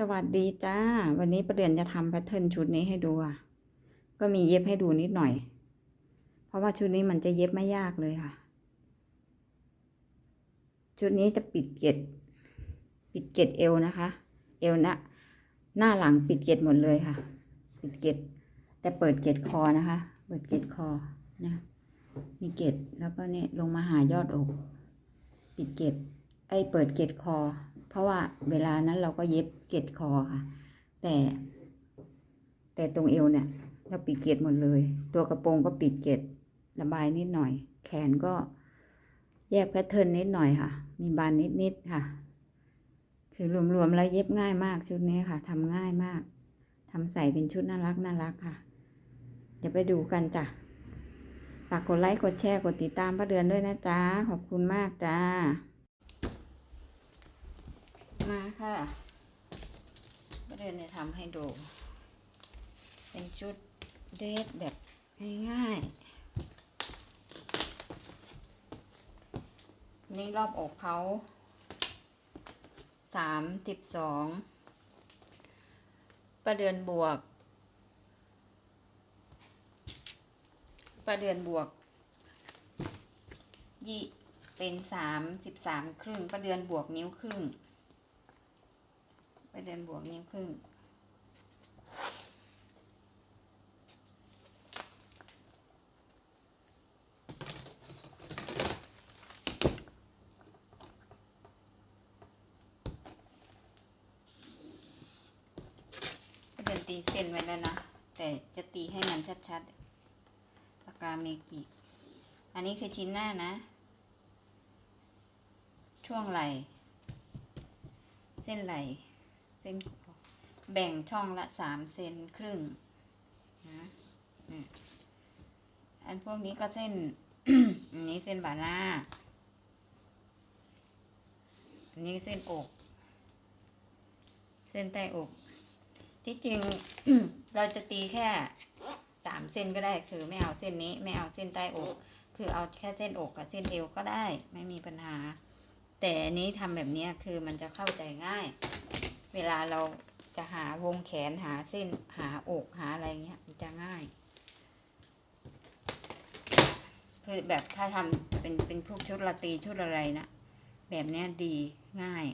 สวัสดีจ้า วันนี้ประเดือนจะทำแพทเทิร์นชุดนี้ให้ดูอะ ก็มีเย็บให้ดูนิดหน่อย เพราะว่าชุดนี้มันจะเย็บไม่ยากเลยค่ะ ชุดนี้จะปิดเกล็ดปิดเกล็ดเอวนะคะ เอวนะหน้าหลังปิดเกล็ดหมดเลยค่ะ ปิดเกล็ดแต่เปิดเกล็ดคอนะคะ เปิดเกล็ดคอนะ มีเกล็ดแล้วก็เนี่ยลงมาหายอดอก ปิดเกล็ดไอ้เปิดเกล็ดคอ เพราะว่าเวลานั้นเราก็เย็บเกล็ดคอค่ะ แต่ แต่ตรงเอวเนี่ย เราปิดเกล็ดหมดเลย ตัวกระโปรงก็ปิดเกล็ดระบายนิดหน่อย แขนก็แยกแพทเทิร์นนิดหน่อยค่ะ มีบานนิดๆค่ะ คือรวมๆแล้วเย็บง่ายมากชุดนี้ค่ะทำง่ายมากทำใส่เป็นชุดน่ารักน่ารักค่ะเดี๋ยวไปดูกันจ้ะฝากกดไลค์กดแชร์กดติดตามป้าเดือนด้วยนะจ๊ะขอบคุณมากจ้า มาค่ะป้าเดือนจะทำให้ดู เป็นชุดเดรสแบบง่ายๆ นี่รอบอกเขาสามสิบสองประเดือนบวก ประเดือนบวกยี่เป็นสามสิบสามครึ่งประเดือนบวกนิ้วครึ่ง ไปเดือนบวกนิ้วครึ่งเดินตีเส้นไว้แล้วนะ แต่จะตีให้มันชัดๆปากกาเมกิอันนี้คือชิ้นหน้านะ ช่วงไหล เส้นไหล เส้นแบ่งช่องละสามเซนครึ่งนะอันพวกนี้ก็เส้นอันนี้เส้นบาหน้า อันนี้เส้นอก เส้นใต้อก ที่จริงเราจะตีแค่สามเส้นก็ได้ คือไม่เอาเส้นนี้ ไม่เอาเส้นใต้อก คือเอาแค่เส้นอกกับเส้นเอวก็ได้ ไม่มีปัญหา แต่อันนี้ทำแบบนี้คือมันจะเข้าใจง่าย เวลาเราจะหาวงแขนหาเส้นหาอกหาอะไรเงี้ยมันจะง่ายคือแบบถ้าทำเป็นเป็นพวกชุดลาตีชุดอะไรนะแบบเนี้ยดีง่าย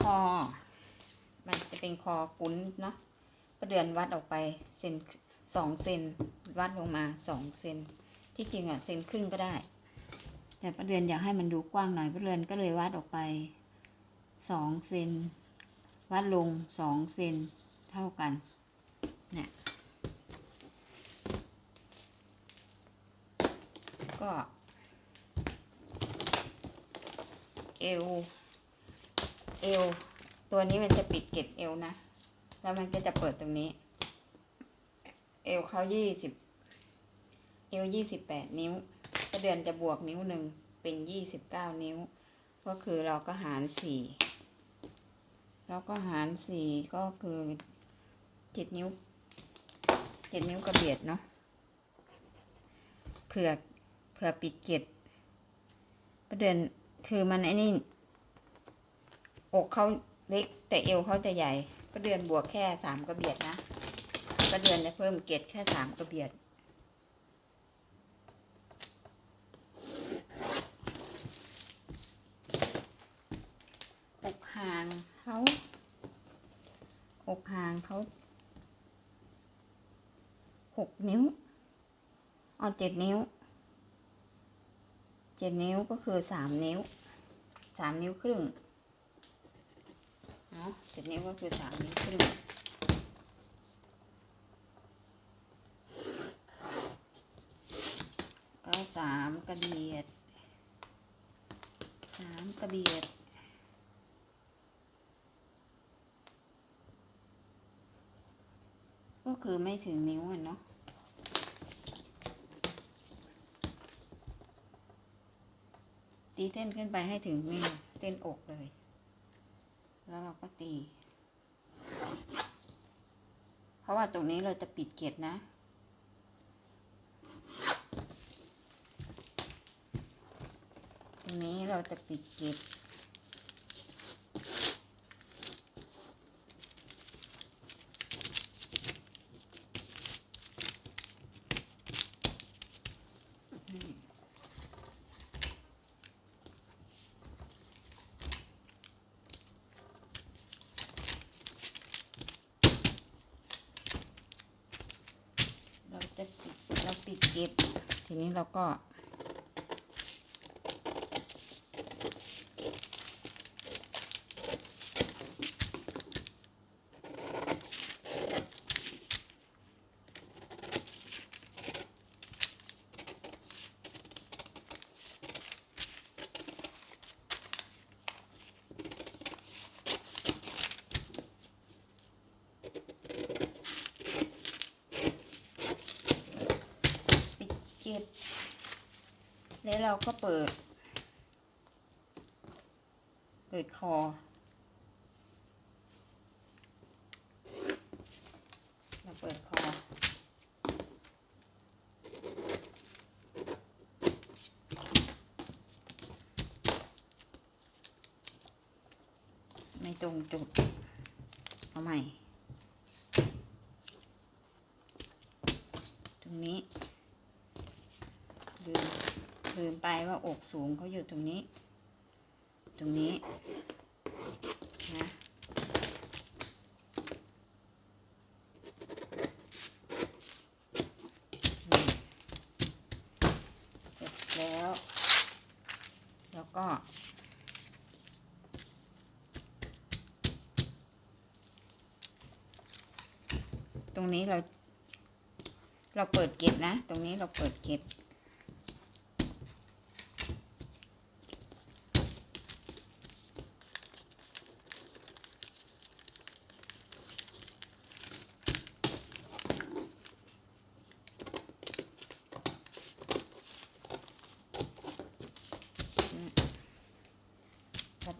คอ มัน จะเป็นคอกุ้นเนาะประเดือนวัดออกไปเซนสองเซนวัดลงมาสองเซนที่จริงอะเซนครึ่งก็ได้ แต่ประเดือนอยากให้มันดูกว้างหน่อยประเดือนก็เลยวัดออกไปสองเซนวัดลงสองเซนเท่ากันเนี่ยก็เอวเอว ตัวนี้มันจะปิดเกล็ดเอวนะ แล้วมันก็จะเปิดตรงนี้ เอวเขายี่สิบ เอวยี่สิบแปดนิ้วก็เดือนจะบวกนิ้วหนึ่งเป็นยี่สิบเก้านิ้ว ก็คือเราก็หารสี่เราก็หารสี่ก็คือเจ็ดนิ้วเจ็ดนิ้วกระเบียดเนาะเผื่อเผื่อปิดเกล็ดประเด็นคือมันไอ้นี่อกเขา เล็กแต่เอวเขาจะใหญ่ ก็เดือนบวกแค่สามกระเบียดนะ ก็เดือนจะเพิ่มเกตแค่สามกระเบียด อกห่างเขาอกห่างเขาหกนิ้วเอาเจ็ดนิ้วเจ็ดนิ้วก็คือสามนิ้วสามนิ้วครึ่ง นาะเจ็ดนิ้ก็คือสามนิ้วครึ่งก็สามกระเบียดสามกระเบียดก็คือไม่ถึงนิ้วเนาะตีเส้นขึ้นไปให้ถึงนี่เส้นอกเลย แล้วเราก็ตี เพราะว่าตรงนี้เราจะปิดเกล็ดนะ ตรงนี้เราจะปิดเกล็ด เราจะปิดเราปิดเก็บ แล้วก็ ปิดเก็บ แล้วเราก็เปิด เปิดคอ เราเปิดคอ ไม่ตรงจุด เอาใหม่ ตรงนี้ ลืมลืม ไปว่าอกสูงเขาอยู่ตรงนี้ ตรงนี้นะเสร็จแล้ว แล้วก็ตรงนี้เรา เราเปิดเก็บนะ ตรงนี้เราเปิดเก็บ พอ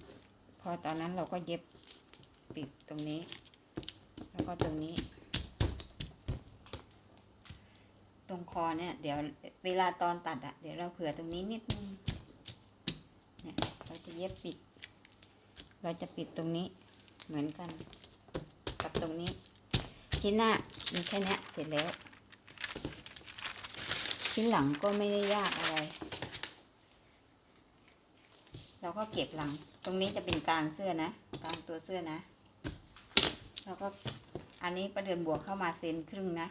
พอตอนนั้นเรา ก็เย็บปิดตรงนี้ แล้วก็ตรงนี้ ตรงคอเนี่ย เดี๋ยวเวลาตอนตัดอะเดี๋ยวเราเผื่อตรงนี้นิดนึงเนี่ยเราจะเย็บปิด เราจะปิดตรงนี้เหมือนกัน กับตรงนี้ ชิ้นหน้ามีแค่นี้เสร็จแล้ว ชิ้นหลังก็ไม่ได้ยากอะไร เราก็เก็บหลัง ตรงนี้จะเป็นกลางเสื้อนะกลางตัวเสื้อนะแล้วก็อันนี้ประเดินบวกเข้ามาเซนครึ่งนะ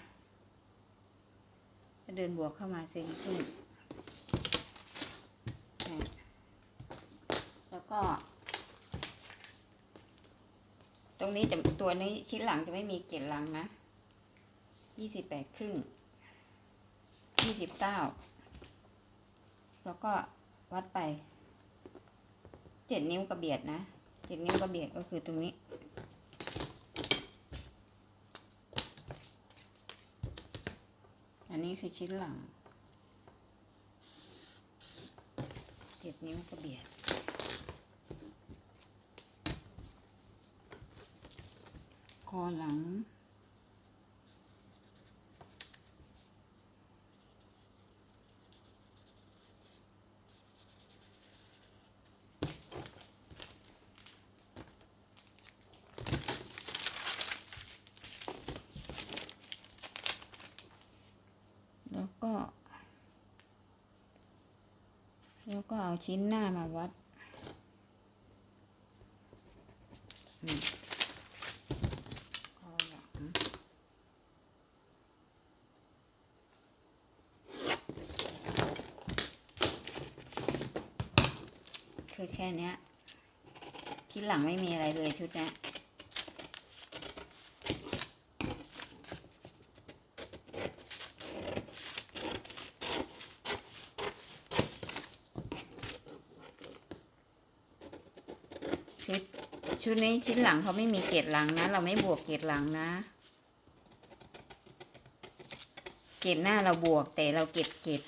ประเดินบวกเข้ามาเซนครึ่งแล้วก็ ตรงนี้จะตัวนี้ชิ้นหลังจะไม่มีเกล็ดหลังนะยี่สิบแปดครึ่งยี่สิบเก้าแล้วก็วัดไป เจ็ดนิ้วกระเบียดนะเจ็ดนิ้วกระเบียดก็คือตรงนี้ อันนี้คือชิ้นหลังเจ็ดนิ้วกระเบียดคอหลัง แล้วก็ แล้วก็เอาชิ้นหน้ามาวัด คือแค่นี้ยชิ้นหลังไม่มีอะไรเลยชุดนี้ ชุดนี้ชิ้นหลังเขาไม่มีเกล็ดหลังนะ เราไม่บวกเกล็ดหลังนะ เกล็ดหน้าเราบวกแต่เราเก็บเกล็ด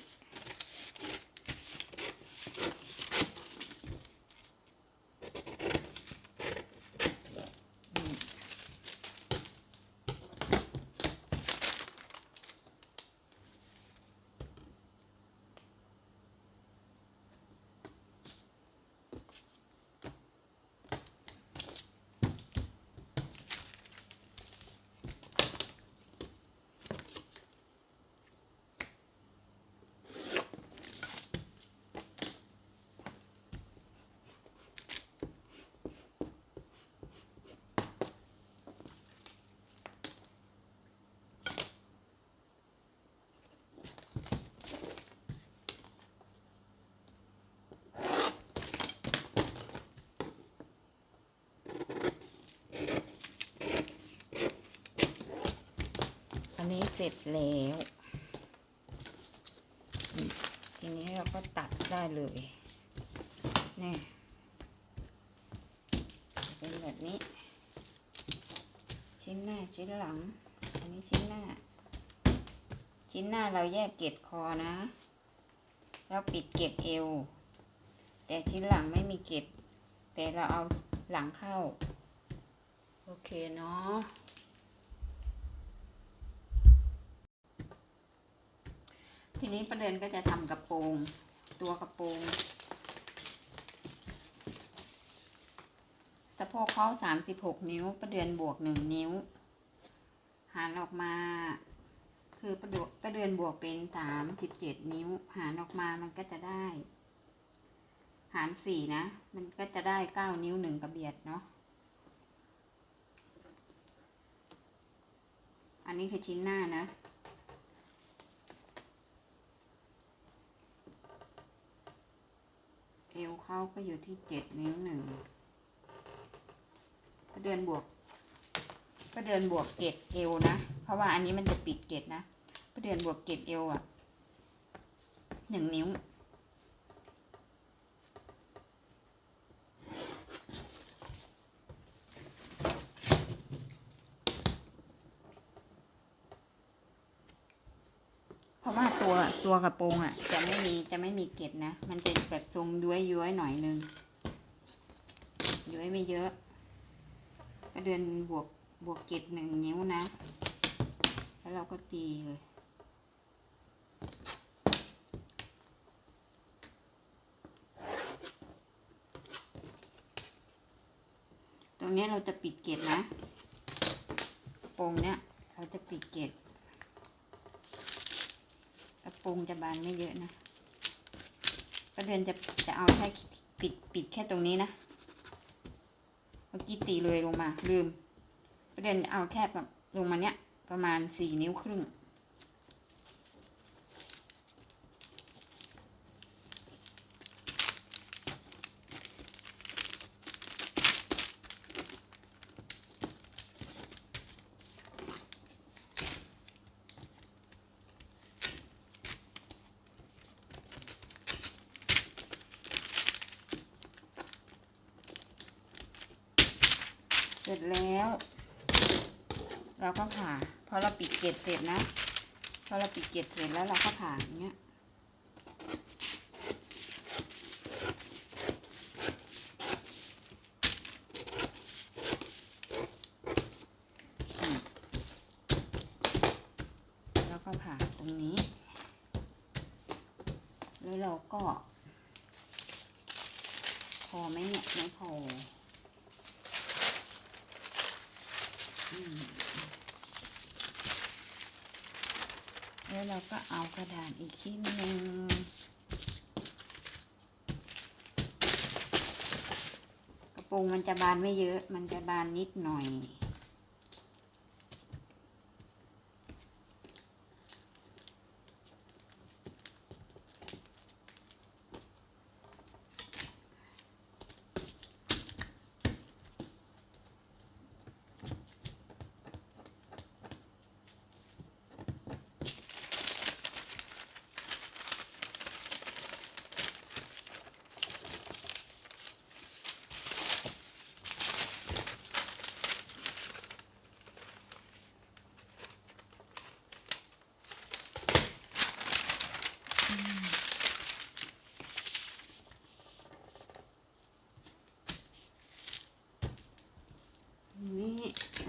อันนี้เสร็จแล้ว ทีนี้เราก็ตัดได้เลยนี่เป็นแบบนี้ ชิ้นหน้าชิ้นหลัง อันนี้ชิ้นหน้า ชิ้นหน้าเราแยกเกล็ดคอนะ แล้วปิดเก็บเอว แต่ชิ้นหลังไม่มีเก็บ แต่เราเอาหลังเข้า โอเคเนาะ ทีนี้ประเด็นก็จะทำกระโปรงตัวกระโปรงสะโพกเขาสามสิบหกนิ้ว ประเดือนบวกหนึ่งนิ้ว หารออกมา คือประเดือนประเดือนบวกเป็นสามสิบเจ็ดนิ้ว หารออกมามันก็จะได้ หารสี่นะ มันก็จะได้เก้านิ้วหนึ่งกระเบียดเนาะอันนี้คือชิ้นหน้านะ เขาก็อยู่ที่เจ็ดนิ้วหนึ่งก็เดินบวก ก็เดินบวกเกตเอวนะ เพราะว่าอันนี้มันจะปิดเกตนะก็เดินบวกเกตเอวอะหนึ่งนิ้ว เพราะว่าตัวตัว กระโปรงอะ จะไม่มีจะไม่มีเกล็ดนะ มันจะแบบทรงย้วยย้วยๆหน่อยนึงย้วยไม่เยอะก็เดินบวกบวกเกล็ดหนึ่งนิ้วนะ แล้วเราก็ตีเลยตรงนี้เราจะปิดเกล็ดนะกระโปรงเนี้ยเราจะปิดเกล็ด ปรงจะบานไม่เยอะนะประเดือนจะจะเอาแค่ปิดปิดแค่ตรงนี้นะเมื่อกี้ตีเลยลงมาลืมประเดือนเอาแค่แบบลงมาเนี้ยประมาณสี่นิ้วครึ่ง เสร็จแล้ว เราก็ผ่าพอเราปิดเกล็ดเสร็จนะ พอ เก็บเสร็จแล้วเราก็ผ่าอย่างเงี้ย อืมแล้วก็ผ่าตรงนี้ แล้วเราก็ พอไหมเนี่ยไม่พอ อืมแล้วเราก็เอากระดาษ อีกชิ้นหนึ่งกระโปรงมันจะบานไม่เยอะ มันจะบานนิดหน่อย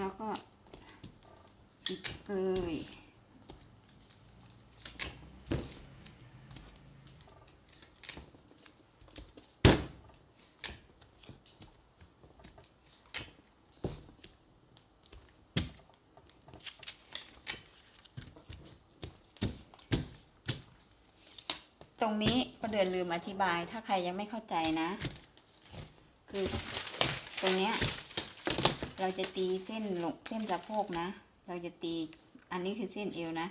แล้วก็ปิดเลยตรงนี้ก็เดือนลืมอธิบายถ้าใครยังไม่เข้าใจนะ คือตรงเนี้ย เราจะตีเส้นลงเส้นสะโพกนะ เราจะตีอันนี้คือเส้นเอวนะ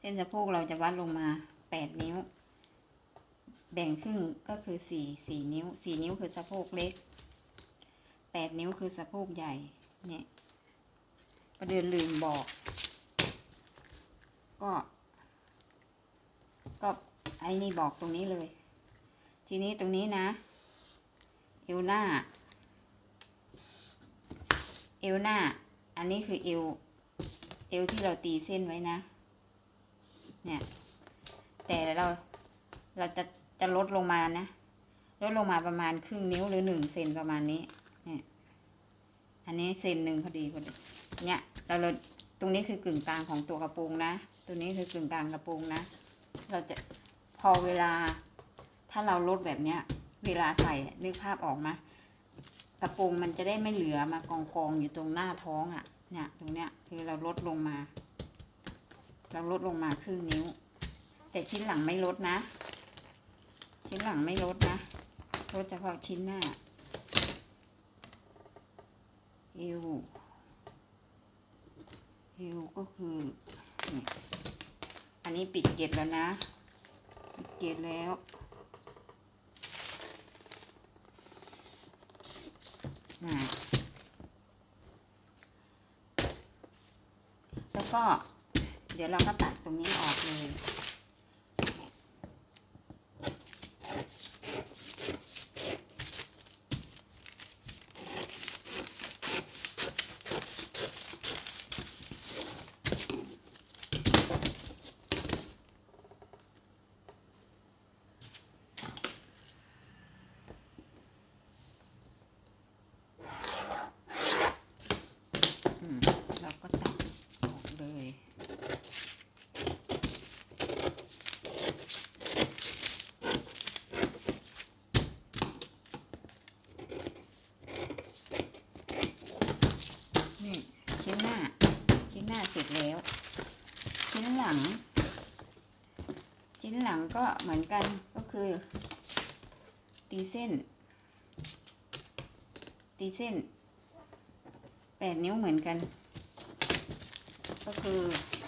เส้นสะโพกเราจะวัดลงมาแปดนิ้ว แบ่งครึ่งก็คือสี่สี่นิ้วสี่นิ้วคือสะโพกเล็กแปดนิ้วคือสะโพกใหญ่ เนี่ยประเดือนลืมบอก ก็ ก็ไอ้นี่บอกตรงนี้เลย ทีนี้ตรงนี้นะเอวหน้า เอวหน้า อันนี้คือเอว เอวที่เราตีเส้นไว้นะ เนี่ย แต่เรา เราจะ จะลดลงมานะ ลดลงมาประมาณครึ่งนิ้วหรือหนึ่งเซนประมาณนี้ เนี่ย อันนี้เซนหนึ่งพอดีพอดี เนี่ย เราตรงนี้คือกึ่งกลางของตัวกระโปรงนะ ตัวนี้คือกึ่งกลางกระโปรงนะ เราจะ พอเวลา ถ้าเราลดแบบเนี้ย เวลาใส่นึกภาพออกไหม กระโปรงมันจะได้ไม่เหลือมากองกองอยู่ตรงหน้าท้องอะ่ะ เนี่ย ตรงเนี้ยคือเราลดลงมา เราลดลงมาครึ่งนิ้ว แต่ชิ้นหลังไม่ลดนะ ชิ้นหลังไม่ลดนะลดเฉพาะชิ้นหน้าเอวเอวก็คือนี่อันนี้ปิดเกล็ดแล้วนะปิดเกล็ดแล้ว นะ แล้วก็เดี๋ยวเราก็ตัดตรงนี้ออกเลย อืมเราก็ตัดออกเลย นี่ชิ้นหน้า ชิ้นหน้าเสร็จแล้ว ชิ้นหลัง ชิ้นหลัง ก็เหมือนกันก็คือ ตีเส้น ตีเส้นแปดนิ้วเหมือนกัน ก็คือ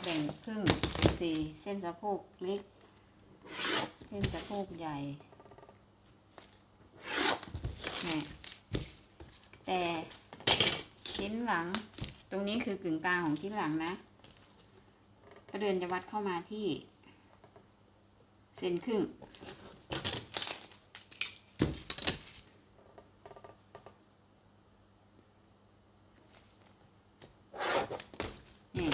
แบ่งครึ่งสี่เส้นสะโพกเล็ก เส้นสะโพกใหญ่เนี่ยแต่ชิ้นหลังตรงนี้คือกึ่งกลางของชิ้นหลังนะก็เดินจะวัดเข้ามาที่ เซนครึ่ง นี่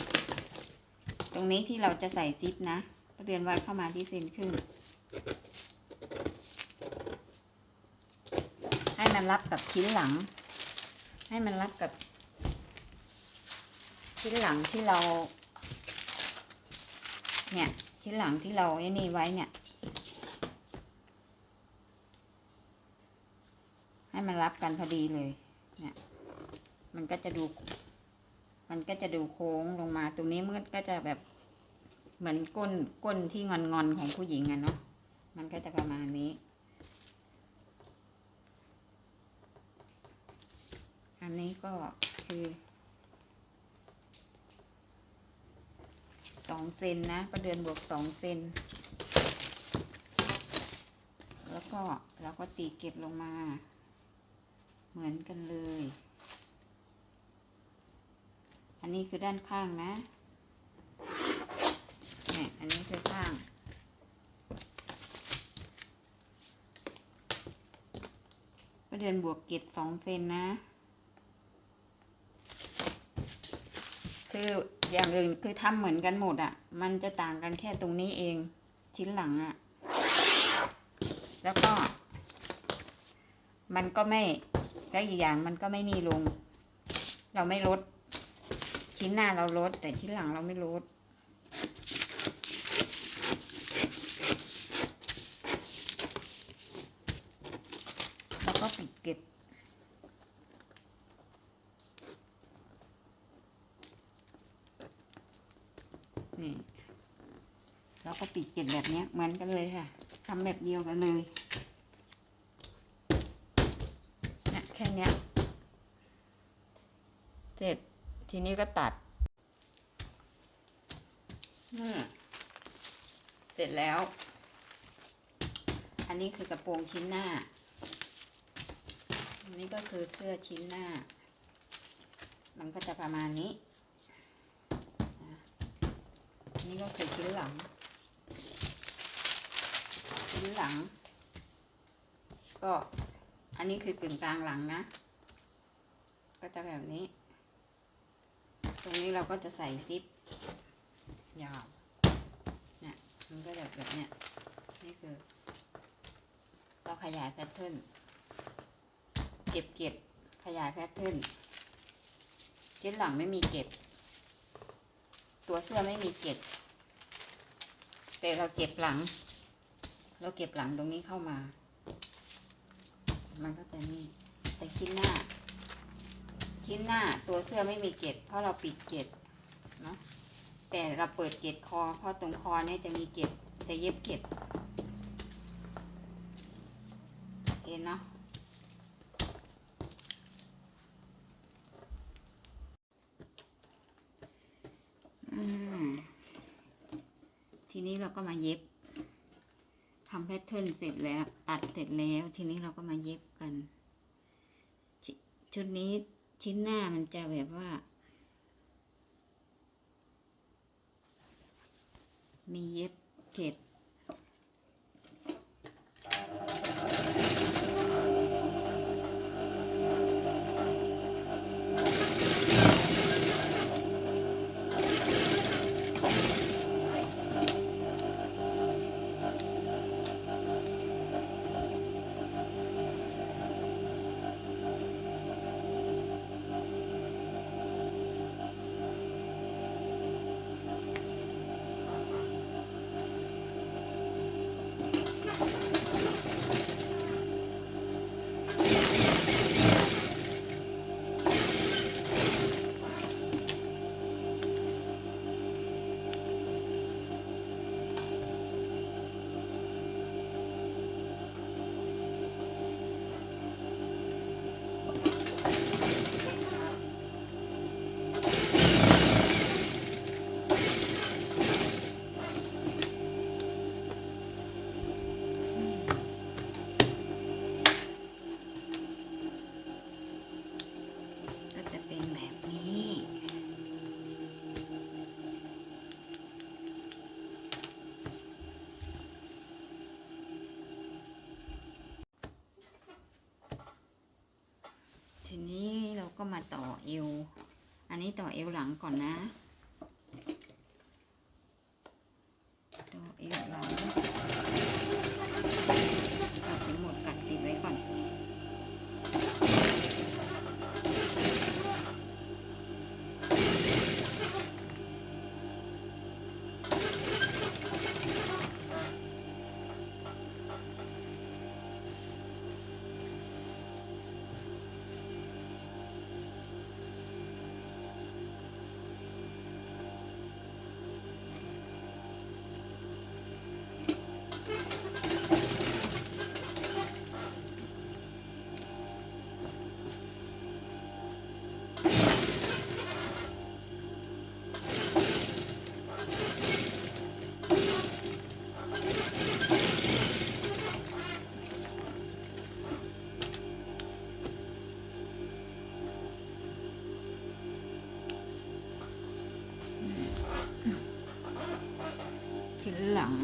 ตรงนี้ที่เราจะใส่ซิปนะเดือนไวัดเข้ามาที่เซนครึ่ง ให้มันรับกับชิ้นหลัง ให้มันรับกับ ชิ้นหลังที่เรา เนี่ย ชิ้นหลังที่เราไอ้นี่ไว้เนี่ย ให้มันรับกันพอดีเลยเนี่ยมันก็จะดู มันก็จะดูโค้งลงมาตรงนี้มันก็จะแบบเหมือนก้นก้นที่งอนงอนของผู้หญิงอะเนาะมันก็จะประมาณนี้อันนี้ก็คือ สองเซนนะก็เดือนบวกสองเซนแล้วก็เราก็ตีเก็บลงมา เหมือนกันเลย อันนี้คือด้านข้างนะเนี่ยอันนี้คือข้างก็เดือนบวกเกตสองเซนนะ คืออย่างอื่นคือทำเหมือนกันหมดอะ่ะ มันจะต่างกันแค่ตรงนี้เอง ชิ้นหลังอะ่ะ แล้วก็ มันก็ไม่แล้วอีกอย่างมันก็ไม่นี่ลง เราไม่ลดชชิ้นหน้าเราลด แต่ชิ้นหลังเราไม่ลด แล้วก็ปิดเก็บ นี่ แล้ว ก็ปิดเก็บแบบนี้เหมือนกันเลยค่ะทำแบบเดียวกันเลยนี่ยแค่นี้เสร็จทีนี้ก็ตัดเสร็จแล้ว อันนี้คือกระโปรงชิ้นหน้า อันนี้ก็คือเสื้อชิ้นหน้า มันก็จะประมาณนี้นะอันนี้ก็คือชิ้นหลัง ชิ้นหลัง ก็อันนี้คือกึ่งกลางหลังนะ ก็จะแบบนี้ ตรงนี้เราก็จะใส่ซิปยาวเนี่ยมันก็จะแบบเนี้ยนี่คือ เราขยายแพทเทิร์นเก็บเก็บขยายแพทเทิร์นเจ็ดหลังไม่มีเก็บ ตัวเสื้อไม่มีเก็บ แต่เราเก็บหลัง เราเก็บหลังตรงนี้เข้ามา มันก็จะนี่แต่ชิ้นหน้า ชิ้นหน้าตัวเสื้อไม่มีเกล็ดเพราะเราปิดเกล็ดเนาะแต่เราเปิดเกล็ดคอ เพราะตรงคอเนี่ยจะมีเกล็ดจะเย็บเกล็ดโอเคเนาะอืมทีนี้เราก็มาเย็บ ทำแพทเทิร์นเสร็จแล้ว ตัดเสร็จแล้ว ทีนี้เราก็มาเย็บกันชชุดนี้ชิ้นหน้ามันจะแบบว่า มีเย็บเกล็ด ทีนี้เราก็มาต่อเอว อันนี้ต่อเอวหลังก่อนนะ หลัง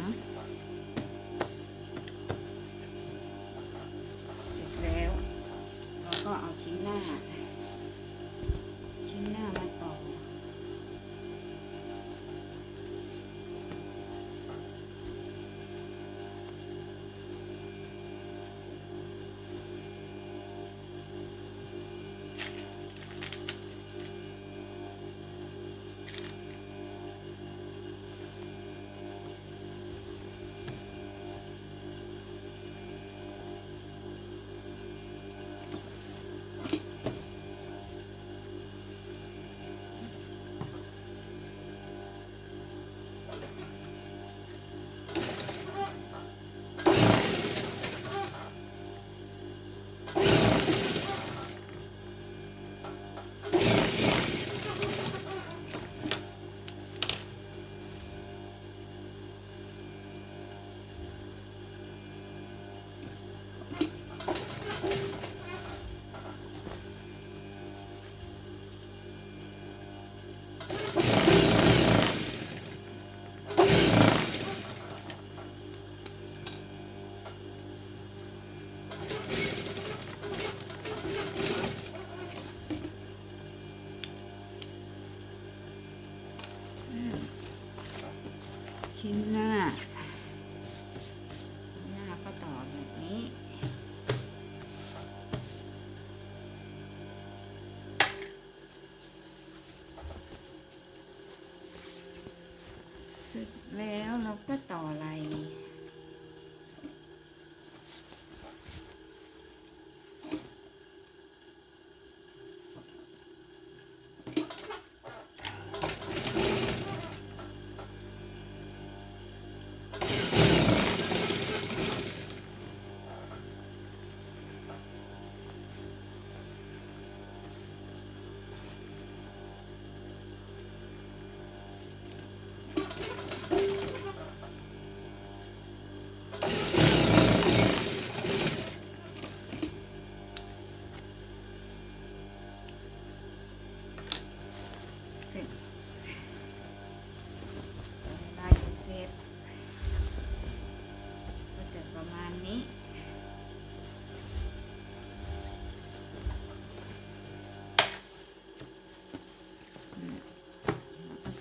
แล้วเราก็ต่อลาย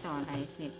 ต่ออะไรเสร็จ